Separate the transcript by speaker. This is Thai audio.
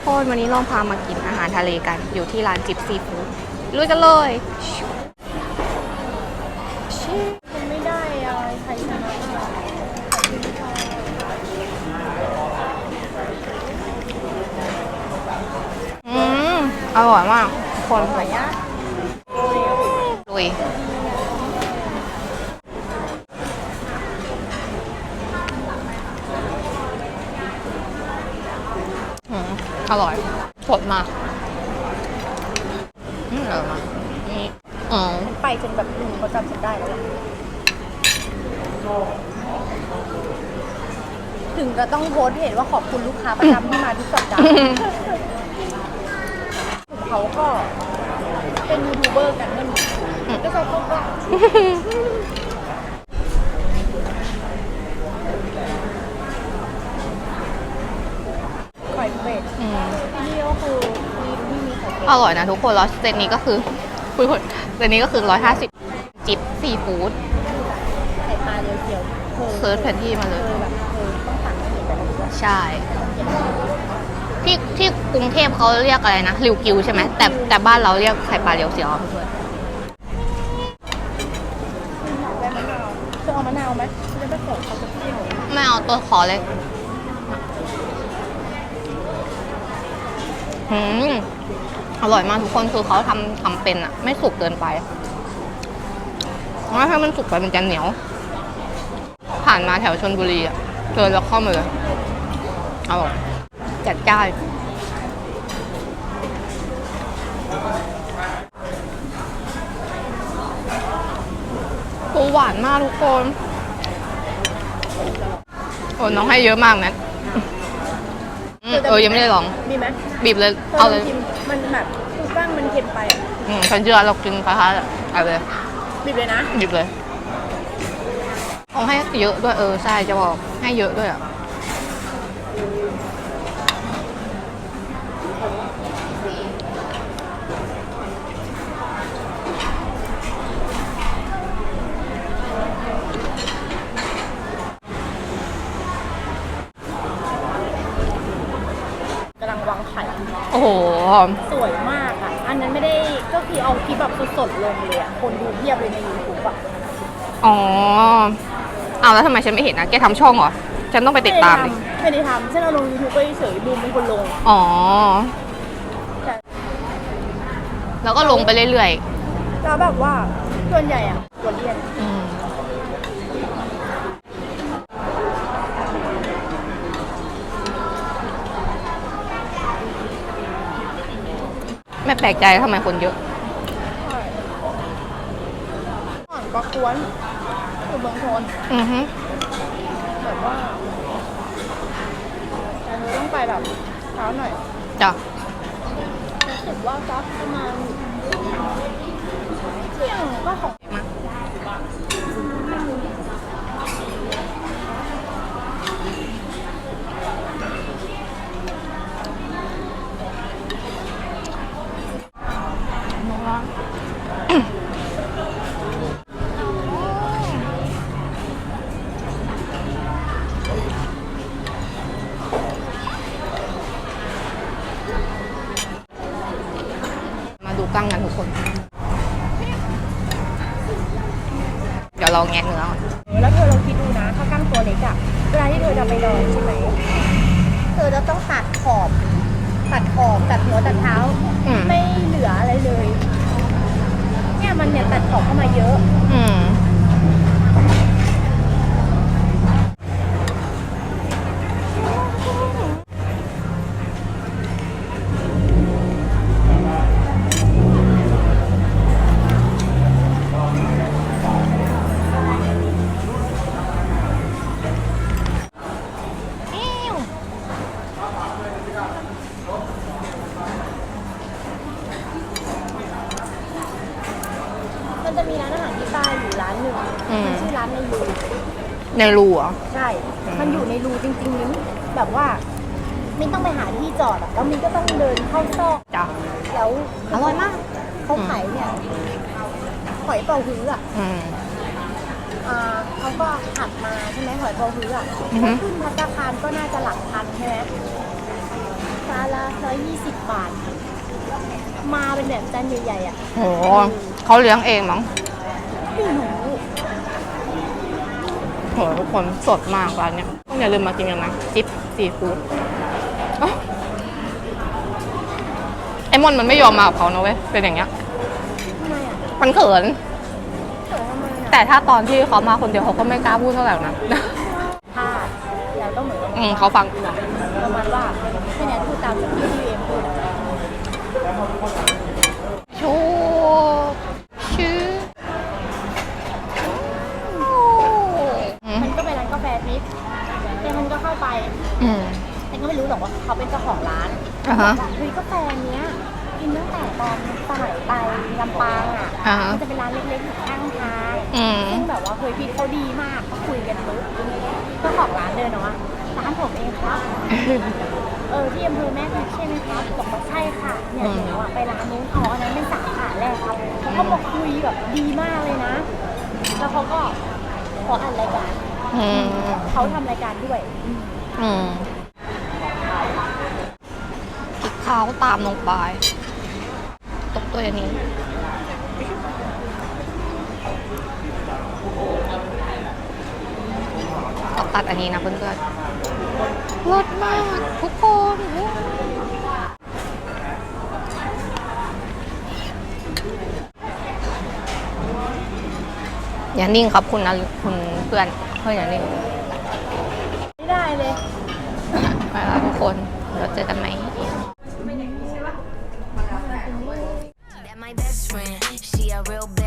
Speaker 1: โคนวันนี้ลองพามากินอาหารทะเลกัน อยู่ที่ร้านจิบซีฟู้ดลุยกันเลย
Speaker 2: ไม่ได้อะใครชนะอื
Speaker 1: ม อร่อยมากคน
Speaker 2: ไหนอะ
Speaker 1: ลุยอืม อร่อยสดมากอืมอร่อยมากนี่อ๋อ
Speaker 2: ไปจนแบบหนึ่งเขาจำฉันได้แล้วอะถึงก็ต้องโพสต์เห็นว่าขอบคุณลูกค้าประจำที่มาทุกสัปดาห์เขาก็เป็นยูทูบเบอร์กันนั่นก็จะพบว่าไข่เป็ด
Speaker 1: อืม
Speaker 2: ที่นี่ก็คือมีที่มีไข่เป็ด
Speaker 1: อร่อย นะทุกคนแล้วเซตนี้ก็คือคุยคนเซตนี้ก็คือร้อยห้าสิบจิบซีฟู้ด
Speaker 2: ไข่ปลาเรียวเขียวเธอ
Speaker 1: เซิร์ชแผนที่มาเล
Speaker 2: เธ
Speaker 1: ย
Speaker 2: อแบบเธอต้องสั่งให้เห็นแบบนี้
Speaker 1: ใช่ ที่ที่กรุงเทพเขาเรียกอะไรนะริวกิวใช่ไหมแต่แต่บ้านเราเรียกไข่ปลาเรียวเสียวเพื่อน
Speaker 2: ได้มะนาวเธอเอามะนาวไหมจะไปขอเขาจะเปรี้ยว
Speaker 1: ไม่เอาตัวขอเลย อืมอร่อยมากทุกคนคือเขาทำทำเป็นอะไม่สุกเกินไปเพราะว่าถ้ามันสุกไปมันจะเหนียว ผ่านมาแถวชนบุรีอะเจอแล้วเข้ามาเลยอร่อยจัดจ้านปูหวานมากทุกคน โอ้น้องให้เยอะมากนะ เออยังไม่ได้ลอง
Speaker 2: มีไหม
Speaker 1: บีบเลย
Speaker 2: ธ
Speaker 1: เอาเลย
Speaker 2: งชิมมันแบบปูก้างมันเค็มไปอะ
Speaker 1: อืมฉันเชื่อเรากินคล้ายๆอะเอาเลย
Speaker 2: บีบเลยนะ
Speaker 1: หยิบเลยเอาให้เยอะด้วยเออใช่จะบอกให้เยอะด้วยอะ
Speaker 2: กำลังวางไข่
Speaker 1: โอ้โห
Speaker 2: สวยมากอะ อันนั้นไม่ได้ก็คือเอาคลิปแบบสดๆลงเลยอะ คนดูเพียบเลยในยูทูบอะ
Speaker 1: อ๋อเอาแล้วทำไมฉันไม่เห็นนะ แกทำช่องเหรอ ฉันต้องไปติดตามดิ
Speaker 2: ไม่ได้ทำฉันเอาลงยูทูบก็เฉยๆบูมเป็นคนลง
Speaker 1: อ๋อ
Speaker 2: แต่
Speaker 1: แล้วก็ลงไปเรื่อย
Speaker 2: แล้วแบบว่าส่วนใหญ่อะหัวเรียน
Speaker 1: ไม่แปลกใจทำไมคนเยอะ
Speaker 2: ก่อนก็กวนอยู่เมืองชน
Speaker 1: อือฮึ
Speaker 2: แบบว่าแต่เราต้องไปแบบเช้าหน่อย
Speaker 1: จ้ะ
Speaker 2: รู้สึกว่าซักประมาณเที่ยงก็ของ
Speaker 1: ยวเราแงะเนื้อก่อน
Speaker 2: แล้วเธอลองคิดดูนะถ้ากล้างตัวเล็กอะเวลาที่เธอจะไปนอนใช่ไหมเธอจะต้องตัดขอบ ตัดขอบตัดหัวตัดเท้า
Speaker 1: อืม
Speaker 2: ไม่เหลืออะไรเลย เนี่ยมันเนี่ยตัดขอบเข้ามาเยอะ
Speaker 1: อืม
Speaker 2: อื
Speaker 1: ม
Speaker 2: มันชื่อร้านในรู
Speaker 1: ในรูเหรอ
Speaker 2: ใช่มันอยู่ในรูจริงๆนิ้แบบว่ามินต้องไปหาที่จอดอะแล้วมินก็ต้องเดินเข้าซอก
Speaker 1: จ้ะ
Speaker 2: แล้ว
Speaker 1: อร่อยมาก
Speaker 2: เขาขายเนี่ยหอยเป่าฮื้ออะ
Speaker 1: อืม
Speaker 2: อ่าเขาก็หัดมาใช่ไหมหอยเป่าฮื้ออะ
Speaker 1: อือฮึ
Speaker 2: ขึ้นพัตตาคารก็น่าจะหลักพันใช่ไหมจานละร้อยยี่สิบบาท มาเป็นแบบจานใหญ่ๆอะ
Speaker 1: โหเขาเลี้ยงเองมั้ง
Speaker 2: ไม่รู้
Speaker 1: โหทุกคนสดมากร้านเนี้ยต้องอย่าลืมมากินกันนะจิ๊บซีฟู้ดอ๊ะไอมอนมันไม่ยอมมากับเขานะเว้ยเป็นอย่างเงี้ย
Speaker 2: ทำไมอะ
Speaker 1: มันเขิน
Speaker 2: เกิดทำไมอะ
Speaker 1: แต่ถ้าตอนที่เขามาคนเดียวเขาก็ไม่กล้าพูดเท่าไหร่นะ
Speaker 2: พลาดแล้วก็เหมือนกับ
Speaker 1: อืมเขาฟัง
Speaker 2: ประมาณว่าให้แนทพูดตามที่ เขาเป็นเจ้าของร้าน
Speaker 1: อ่าฮะ
Speaker 2: เฮ้ยกาแฟเนี้ยกินตั้งแต่ตอนสมัยไปลำปางอะ
Speaker 1: อ่าฮะ
Speaker 2: มันจะเป็นร้านเล็กๆอยู่ข้างทาง
Speaker 1: อืม
Speaker 2: ซึ่งแบบว่าเฮ้ยพี่เขาดีมากเขาคุยกันปุ๊บเจ้าของร้านเดินออกมาร้านผมเองครับ เออที่อำเภอแม่ริมใช่ไหมครับบอกว่าใช่ค่ะเนี่ย
Speaker 1: อืม
Speaker 2: หนูอะไปร้านนู้นอ๋ออันนั้นเป็นสาขาแรกครับเขาก็บอกคุยแบบดีมากเลยนะ แล้วเขาก็ขออ่านรายการ
Speaker 1: อืม
Speaker 2: เขาทำรายการด้วย
Speaker 1: อืม คลิกเขาตามลงไปตกตัวอย่างนี้ต้องตัดอันนี้นะเพื่อนๆรสมาก ทุกคนอย่านิ่งครับคุณนะคุณเพื่อนเพื่อนอย่านิ่ง
Speaker 2: ไม่ได้เลย
Speaker 1: ไปแล้วทุกคนเดี๋ยวเจอกันไหม She a real bitch.